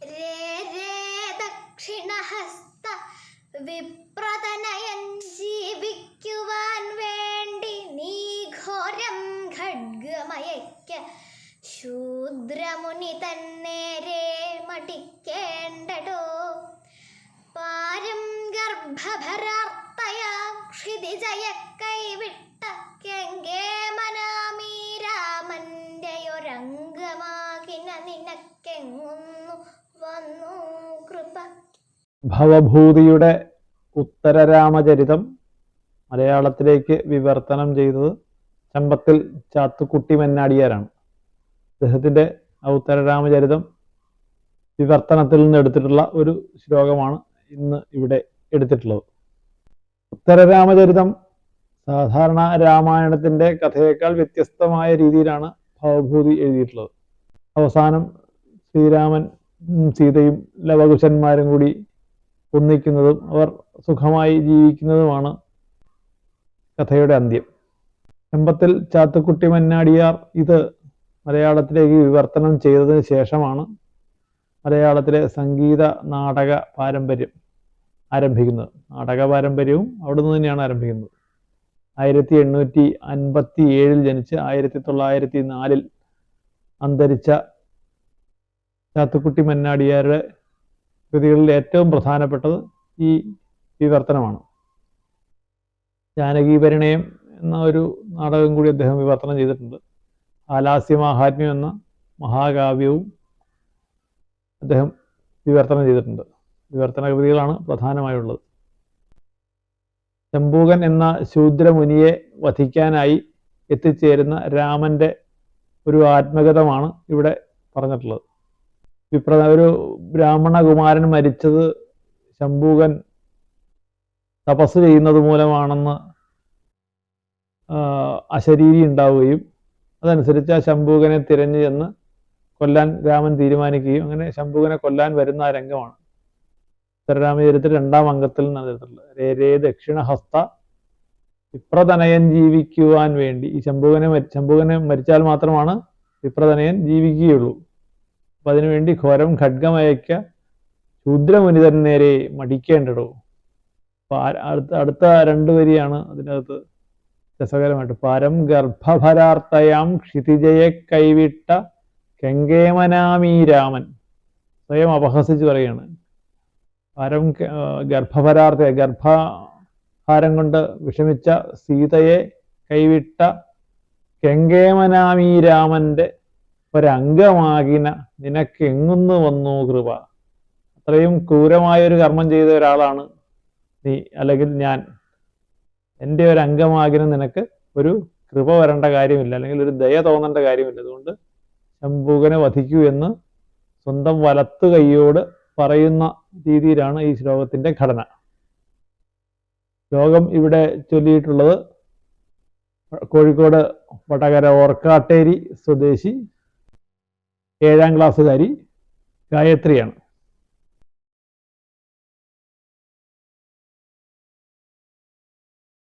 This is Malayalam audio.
രേ രേ ദക്ഷിണഹസ്ത വിപ്രതനയൻ ജീവിക്കുവാൻ വേണ്ടി നീ ഘോരം ഖഡ്ഗമയയ്ക്ക. ശൂദ്രമുനി തന്നേരെ മടിക്കേണ്ടടോ. പാരം ഗർഭഭരാർത്തയാ ക്ഷിതിജയ കൈവിട്ട രാമന്റെ ഒരംഗമാകിന നിനക്കെങ്ങും ഭവഭൂതിയുടെ ഉത്തരരാമചരിതം മലയാളത്തിലേക്ക് വിവർത്തനം ചെയ്തത് ചമ്പത്തിൽ ചാത്തുക്കുട്ടി മന്നാടിയാരാണ്. അദ്ദേഹത്തിന്റെ ഉത്തരരാമചരിതം വിവർത്തനത്തിൽ നിന്ന് എടുത്തിട്ടുള്ള ഒരു ശ്ലോകമാണ് ഇന്ന് ഇവിടെ എടുത്തിട്ടുള്ളത്. ഉത്തരരാമചരിതം സാധാരണ രാമായണത്തിന്റെ കഥയേക്കാൾ വ്യത്യസ്തമായ രീതിയിലാണ് ഭവഭൂതി എഴുതിയിട്ടുള്ളത്. അവസാനം ശ്രീരാമൻ സീതയും ലവകുശന്മാരും കൂടി ഒന്നിക്കുന്നതും അവർ സുഖമായി ജീവിക്കുന്നതുമാണ് കഥയുടെ അന്ത്യം. ചെമ്പത്തിൽ ചാത്തുക്കുട്ടി മന്നാടിയാർ ഇത് മലയാളത്തിലേക്ക് വിവർത്തനം ചെയ്തതിന് ശേഷമാണ് മലയാളത്തിലെ സംഗീത നാടക പാരമ്പര്യം ആരംഭിക്കുന്നത്. നാടക പാരമ്പര്യവും അവിടെ നിന്ന് തന്നെയാണ് ആരംഭിക്കുന്നത്. ആയിരത്തി എണ്ണൂറ്റി അൻപത്തി ഏഴിൽ ജനിച്ച് ആയിരത്തി തൊള്ളായിരത്തി നാലിൽ അന്തരിച്ച ചാത്തുക്കുട്ടി മന്നാടിയാരുടെ കൃതികളിൽ ഏറ്റവും പ്രധാനപ്പെട്ടത് ഈ വിവർത്തനമാണ്. ജാനകി പരിണയം എന്ന ഒരു നാടകം കൂടി അദ്ദേഹം വിവർത്തനം ചെയ്തിട്ടുണ്ട്. ആലാസ്യ മഹാത്മ്യം എന്ന മഹാകാവ്യവും അദ്ദേഹം വിവർത്തനം ചെയ്തിട്ടുണ്ട്. വിവർത്തന കൃതികളാണ് പ്രധാനമായുള്ളത്. ശംഭൂകൻ എന്ന ശൂദ്രമുനിയെ വധിക്കാനായി എത്തിച്ചേരുന്ന രാമന്റെ ഒരു ആത്മകഥമാണ് ഇവിടെ പറഞ്ഞിട്ടുള്ളത്. വിപ്ര ഒരു ബ്രാഹ്മണ കുമാരൻ മരിച്ചത് ശംഭൂകൻ തപസ് ചെയ്യുന്നത് മൂലമാണെന്ന് അശരീരി ഉണ്ടാവുകയും അതനുസരിച്ച് ആ ശംഭൂകനെ തിരഞ്ഞു ചെന്ന് കൊല്ലാൻ രാമൻ തീരുമാനിക്കുകയും അങ്ങനെ ശംഭൂകനെ കൊല്ലാൻ വരുന്ന ആ രംഗമാണ്. ഉത്തരരാമചരിത്ര രണ്ടാം അംഗത്തിൽ നിന്നാണ് എടുത്തിട്ടുള്ളത്. രേ രേ ദക്ഷിണഹസ്ത വിപ്രതനയൻ ജീവിക്കുവാൻ വേണ്ടി ഈ ശംഭൂകനെ ശംഭൂകനെ മരിച്ചാൽ മാത്രമാണ് വിപ്രതനയൻ ജീവിക്കുകയുള്ളൂ. അപ്പൊ അതിനുവേണ്ടി ഘോരം ഖഡ്ഗമയക്ക ശൂദ്രമുനിതൻ നേരെ മടിക്കേണ്ടടോ. അപ്പൊ അടുത്ത അടുത്ത രണ്ട് വരിയാണ് അതിനകത്ത് രസകരമായിട്ട്. പരം ഗർഭഭരാർത്ഥയാം ക്ഷിതിജയെ കൈവിട്ട കെങ്കേമനാമീ രാമൻ. സ്വയം അപഹസിച്ച് പറയുകയാണ്. പരം ഗർഭഭരാർത്ഥ ഗർഭഹാരം കൊണ്ട് വിഷമിച്ച സീതയെ കൈവിട്ട കെങ്കേമനാമീ രാമന്റെ ഒരംഗമാകിന നിനക്ക് എങ്ങുന്ന് വന്നു കൃപ? അത്രയും ക്രൂരമായ ഒരു കർമ്മം ചെയ്ത ഒരാളാണ് നീ അല്ലെങ്കിൽ ഞാൻ. എന്റെ ഒരു അംഗമാകിന നിനക്ക് ഒരു കൃപ വരേണ്ട കാര്യമില്ല അല്ലെങ്കിൽ ഒരു ദയ തോന്നേണ്ട കാര്യമില്ല. അതുകൊണ്ട് ശംഭൂകനെ വധിക്കൂ എന്ന് സ്വന്തം വലത്തു കൈയോട് പറയുന്ന രീതിയിലാണ് ഈ ശ്ലോകത്തിന്റെ ഘടന. ശ്ലോകം ഇവിടെ ചൊല്ലിയിട്ടുള്ളത് കോഴിക്കോട് വടകര ഓർക്കാട്ടേരി സ്വദേശി ഏഴാം ക്ലാസ്സുകാരി ഗായത്രിയാണ്.